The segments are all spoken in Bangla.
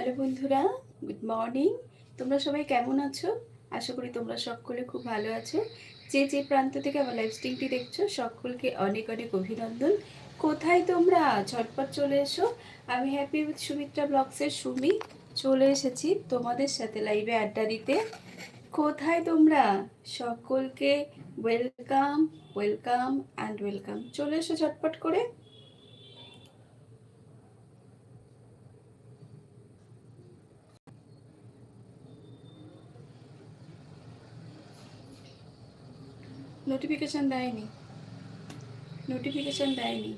হ্যালো বন্ধুরা, গুড মর্নিং। তোমরা সবাই কেমন আছো? আশা করি তোমরা সকলে খুব ভালো আছো। যে যে প্রান্ত থেকে আমার লাইভ স্ট্রিমটি দেখছ, সকলকে অনেক অনেক অভিনন্দন। কোথায় তোমরা? ঝটপট চলে এসো। আমি হ্যাপি উইথ সুমিত্রা ব্লগসের সুমি। চলে এসেছি তোমাদের সাথে লাইভে আড্ডা দিতে। কোথায় তোমরা? সকলকে ওয়েলকাম ওয়েলকাম অ্যান্ড ওয়েলকাম চলে এসো ঝটপট করে। নোটিফিকেশন দেয়নি। নোটিফিকেশন দেয়নি।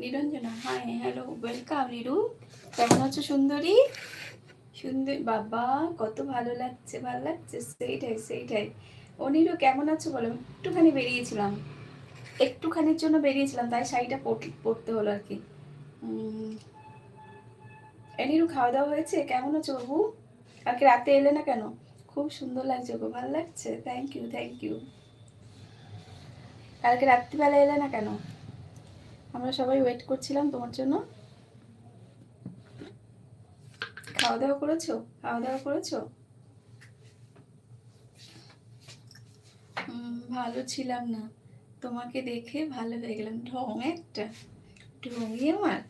Niranjana hi hello welcome Niru কেমন আছো সুন্দরী? সুন্দর, বাবা, কত ভালো লাগছে ভালো লাগছে। সেইটাই সেইটাই। ও নিরু কেমন আছো বলো? একটুখানি বেরিয়েছিলাম। একটুখানির জন্য বেরিয়েছিলাম, তাই শাড়িটা পরতে হলো আর কি। এনিরু খাওয়া দাওয়া হয়েছে? কেমন আছো বাবু কালকে রাতে এলে না কেন? খুব সুন্দর লাগছে গো ভালো লাগছে? থ্যাংক ইউ থ্যাংক ইউ কালকে রাত্রিবেলা এলে না কেন? আমরা সবাই ওয়েট করছিলাম তোমার জন্য। খাওয়া দাওয়া করেছ? খাওয়া দাওয়া করেছ? ভালো ছিলাম না। তোমাকে দেখে ভালো হয়ে গেলাম। ঢং একটা। ঢঙই আমার।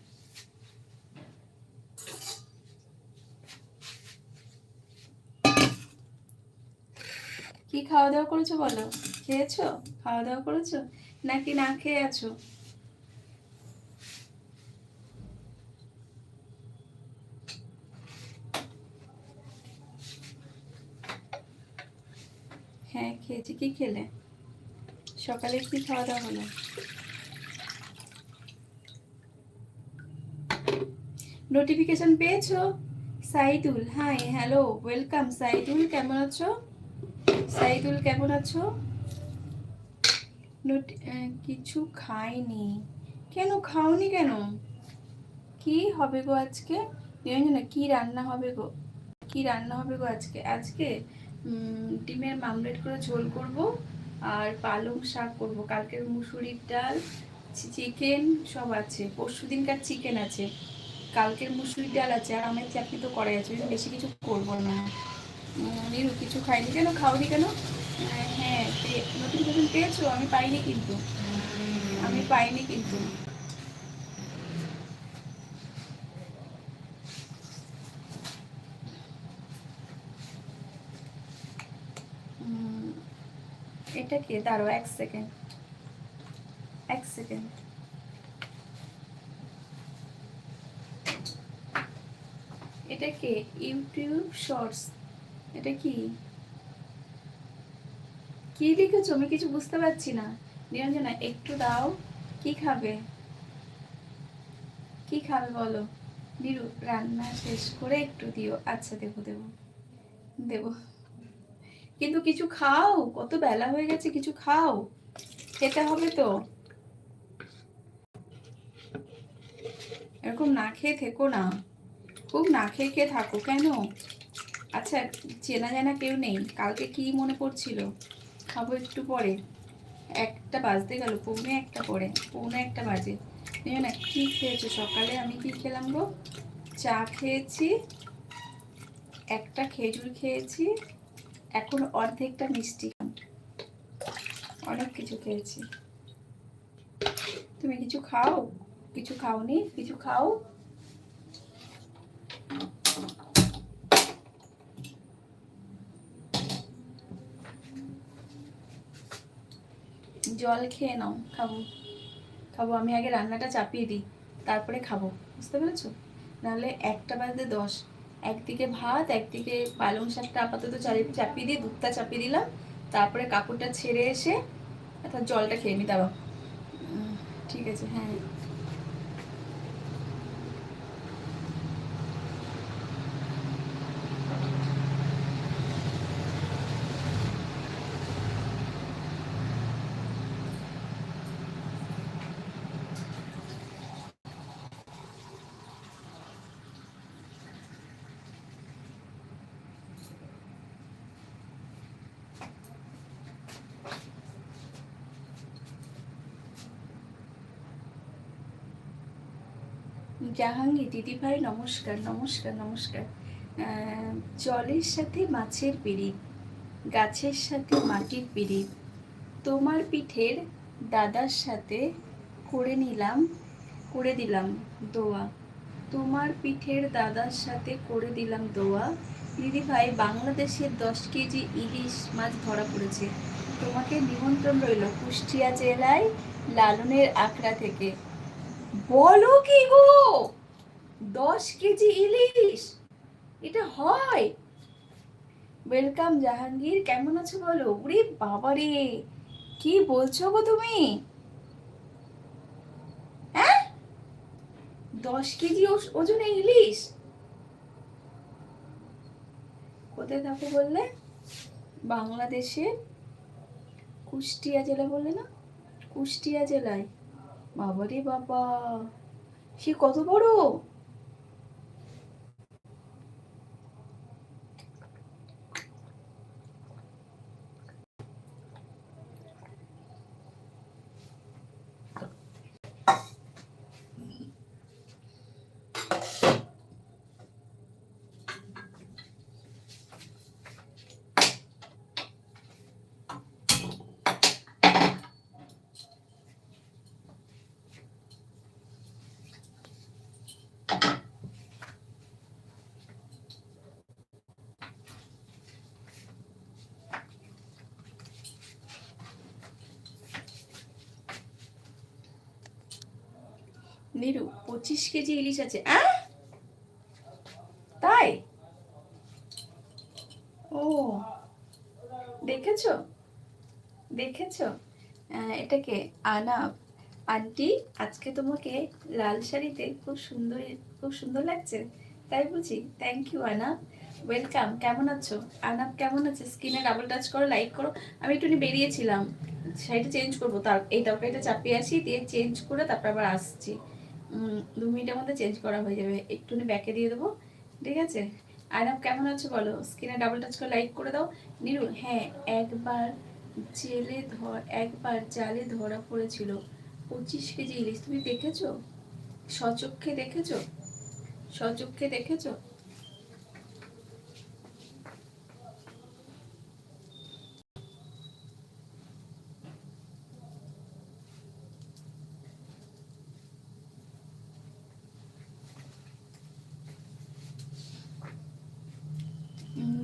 কি খাওয়া দাওয়া করেছ বলো? খেয়েছো? খাওয়া দাওয়া করেছ? নাকি না খেয়ে আছো? হ্যাঁ খেয়েছি। কি খেলে? সকালে কি খাওয়া দাওয়া হলো? নোটিফিকেশন পেয়েছ? Saidul hi hello welcome Saidul, কেমন আছো? সাইদুল, কেমন আছো? কিছু খাইনি। কেন, খাওনি কেন? কি হবে গো আজকে? না, কি রান্না হবে গো? কি রান্না হবে গো আজকে? আজকে ডিমের মামলেট করে ঝোল করব আর পালং শাক করব। কালকের মুসুরির ডাল চিকেন সব আছে। পরশু দিনকার চিকেন আছে। কালকের মুসুরির ডাল আছে। আর আমের চাটনি তো করাই আছে। বেশি কিছু করব না। নিরু কিছু খাইনি কেন? খাওনি কেন? হ্যাঁ নোটিফিকেশন পেয়েছ? আমি পাইনি কিন্তু। আমি পাইনি কিন্তু। এটা কে? দাঁড়ো এক সেকেন্ড এক সেকেন্ড এটা কে? YouTube shorts. এটা কি? কি লিখেছো? আমি কিছু বুঝতে পারছি না। নিরঞ্জনা, একটু দাও। কি খাবে? কি খাবে বলো? নিরু, রান্না শেষ করে একটু দিও। আচ্ছা দেবো দেবো। দেবো। কিন্তু কিছু খাও? কত বেলা হয়ে গেছে, কিছু খাও? খেতে হবে তো। এরকম না খেয়ে থেকো না। খুব না খেয়ে খেয়ে থাকো কেন? আচ্ছা চেনা জানা কেউ নেই? কালকে কি মনে পড়ছিল? খাব একটু পরে। একটা বাজতে গেল, পৌনে একটা পরে, পৌনে একটা বাজে। না কী খেয়েছো? সকালে আমি কি খেলাম গো? চা খেয়েছি, একটা খেজুর খেয়েছি, এখন অর্ধেকটা মিষ্টি। অনেক কিছু খেয়েছি। তুমি কিছু খাও? কিছু খাওনি? কিছু খাও? জল খেয়ে নাও, খাব। খাব, আমি আগে রান্নাটা চাপিয়ে দিই, তারপরে খাব, বুঝতে পেরেছ? নাহলে একটা বাজে দশ। একদিকে ভাত, একদিকে পালং শাকটা আপাতত চাপিয়ে দিয়ে, দুধটা চাপিয়ে দিলাম, তারপরে কাপড়টা ছেড়ে এসে অর্থাৎ জলটা খেয়ে দাবা ঠিক আছে হ্যাঁ। জাহাঙ্গীর, দিদিভাই, নমস্কার নমস্কার নমস্কার। জলের সাথে মাছের পিড়ি, গাছের সাথে মাটির পিড়ি, তোমার পিঠের দাদার সাথে করে নিলাম, করে দিলাম দোয়া। তোমার পিঠের দাদার সাথে করে দিলাম দোয়া। দিদিভাই, বাংলাদেশের দশ কেজি ইলিশ মাছ ধরা পড়েছে। তোমাকে নিমন্ত্রণ রইল কুষ্টিয়া জেলায় লালনের আখড়া থেকে। বলো কি গো? দশ কেজি ইলিশ। এটা হয়। ওয়েলকাম জাহাঙ্গীর, কেমন আছো বলো? ওরে বাবারে, কি বলছো গো তুমি? হ্যাঁ? দশ কেজি ওজ- ওজনে ইলিশ? কোথায় থাকো বললে? বাংলাদেশে কুষ্টিয়া জেলা বললে না? কুষ্টিয়া জেলায়। বাবারে বাবা সে কত বড়? নিরু পঁচিশ কেজি ইলিশ আছে? তাই? ও, দেখেছ? দেখেছ? এটাকে আনাব আন্টি, আজকে তোমাকে লাল শাড়িতে খুব সুন্দর খুব সুন্দর লাগছে। তাই বুঝি? থ্যাংক ইউ আনাব ওয়েলকাম কেমন আছো? আনাব কেমন আছে? স্ক্রিনে ডাবল টাচ করো লাইক করো। আমি একটু বেরিয়েছিলাম। শাড়িটা চেঞ্জ করব, তার, এই তরকারিটা চাপিয়ে আসি, দিয়ে চেঞ্জ করে তারপর আবার আসছি। দু মিনিটের মধ্যে চেঞ্জ করা হয়ে যাবে। একটুখানি ব্যাকে দিয়ে দেবো, ঠিক আছে? আয়নাব, কেমন আছে বলো? স্ক্রিনে ডাবল টাচ করে লাইক করে দাও। নিরু হ্যাঁ একবার জেলে ধর একবার জালে ধরা পড়েছিল। পঁচিশ কেজি ইলিশ, তুমি দেখেছ? সচক্ষে দেখেছ? সচক্ষে দেখেছ?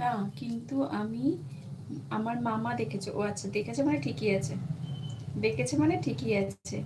না, কিন্তু আমি, আমার মামা দেখেছে। ও আচ্ছা দেখেছে মানে ঠিকই আছে। দেখেছে মানে ঠিকই আছে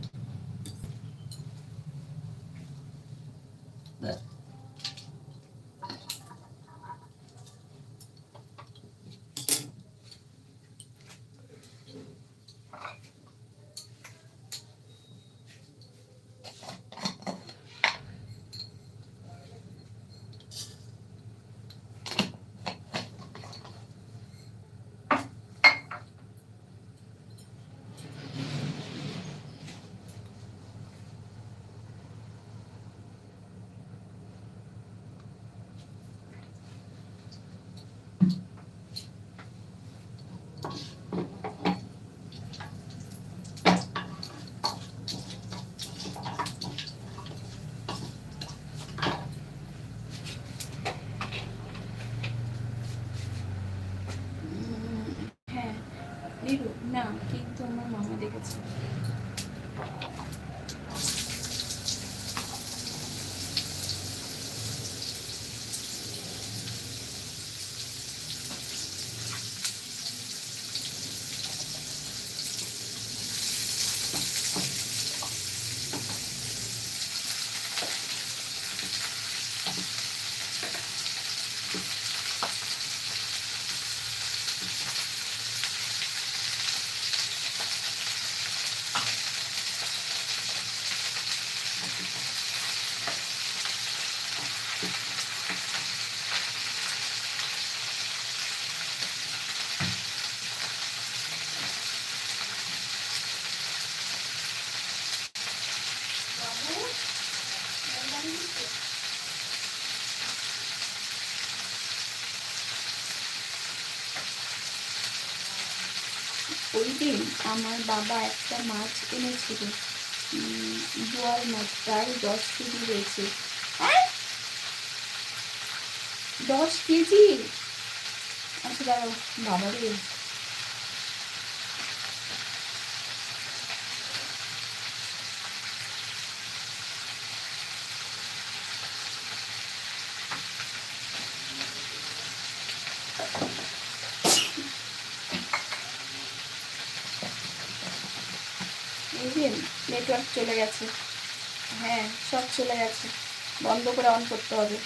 উম, হ্যাঁ নিরু না কিন্তু আমার মামা ওই দিন আমার বাবা একটা মাছ এনেছিল। জোয়াল মাছ, প্রায় দশ কেজি রয়েছে দশ কেজি? আচ্ছা দাঁড়াও বাবা যে নেটওয়ার্ক চলে গেছে। হ্যাঁ সব চলে গেছে। বন্ধ করে অন করতে হবে।